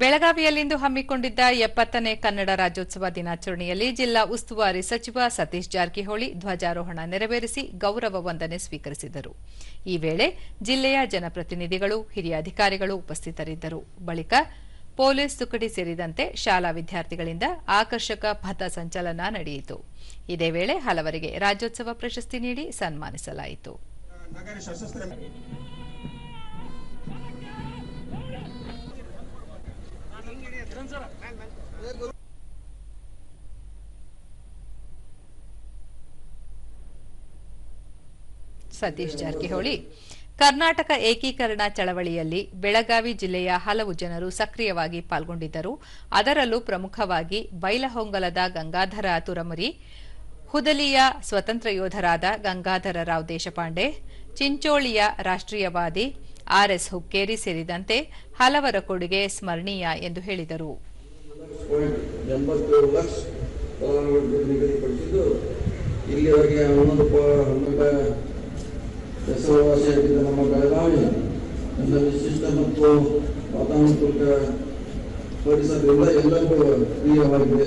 ಬೆಳಗಾವಿಯಲ್ಲಿಂದು ಹಮ್ಮಿಕೊಂಡಿದ್ದ ಎಪ್ಪತ್ತನೇ ಕನ್ನಡ ರಾಜ್ಯೋತ್ಸವ ದಿನಾಚರಣೆಯಲ್ಲಿ ಜಿಲ್ಲಾ ಉಸ್ತುವಾರಿ ಸಚಿವ ಸತೀಶ್ ಜಾರಕಿಹೊಳಿ ಧ್ವಜಾರೋಹಣ ನೆರವೇರಿಸಿ ಗೌರವ ವಂದನೆ ಸ್ವೀಕರಿಸಿದರು. ಈ ವೇಳೆ ಜಿಲ್ಲೆಯ ಜನಪ್ರತಿನಿಧಿಗಳು, ಹಿರಿಯ ಅಧಿಕಾರಿಗಳು ಉಪಸ್ಥಿತರಿದ್ದರು. ಬಳಿಕ ಪೊಲೀಸ್ ತುಕಡಿ ಸೇರಿದಂತೆ ಶಾಲಾ ವಿದ್ಯಾರ್ಥಿಗಳಿಂದ ಆಕರ್ಷಕ ಪಥಸಂಚಲನ ನಡೆಯಿತು. ಇದೇ ವೇಳೆ ಹಲವರಿಗೆ ರಾಜ್ಯೋತ್ಸವ ಪ್ರಶಸ್ತಿ ನೀಡಿ ಸನ್ಮಾನಿಸಲಾಯಿತು. ಸತೀಶ್ ಜಾರಕಿಹೊಳಿ, ಕರ್ನಾಟಕ ಏಕೀಕರಣ ಚಳವಳಿಯಲ್ಲಿ ಬೆಳಗಾವಿ ಜಿಲ್ಲೆಯ ಹಲವು ಜನರು ಸಕ್ರಿಯವಾಗಿ ಪಾಲ್ಗೊಂಡಿದ್ದರು. ಅದರಲ್ಲೂ ಪ್ರಮುಖವಾಗಿ ಬೈಲಹೊಂಗಲದ ಗಂಗಾಧರ ತುರಮರಿ, ಹುದಲಿಯ ಸ್ವತಂತ್ರ ಯೋಧರಾದ ಗಂಗಾಧರ ರಾವ್ ದೇಶಪಾಂಡೆ, ಚಿಂಚೋಳಿಯ ರಾಷ್ಟ್ರೀಯವಾದಿ ಆರ್ಎಸ್ ಹುಕ್ಕೇರಿ ಸೇರಿದಂತೆ ಹಲವರ ಕೊಡುಗೆ ಸ್ಮರಣೀಯ ಎಂದು ಹೇಳಿದರು. ಇಲ್ಲಿವರೆಗೆ ಪರಿಸರದಿಂದ ಎಲ್ಲರಿಗೂ ಪ್ರಿಯವಾಗಿದೆ.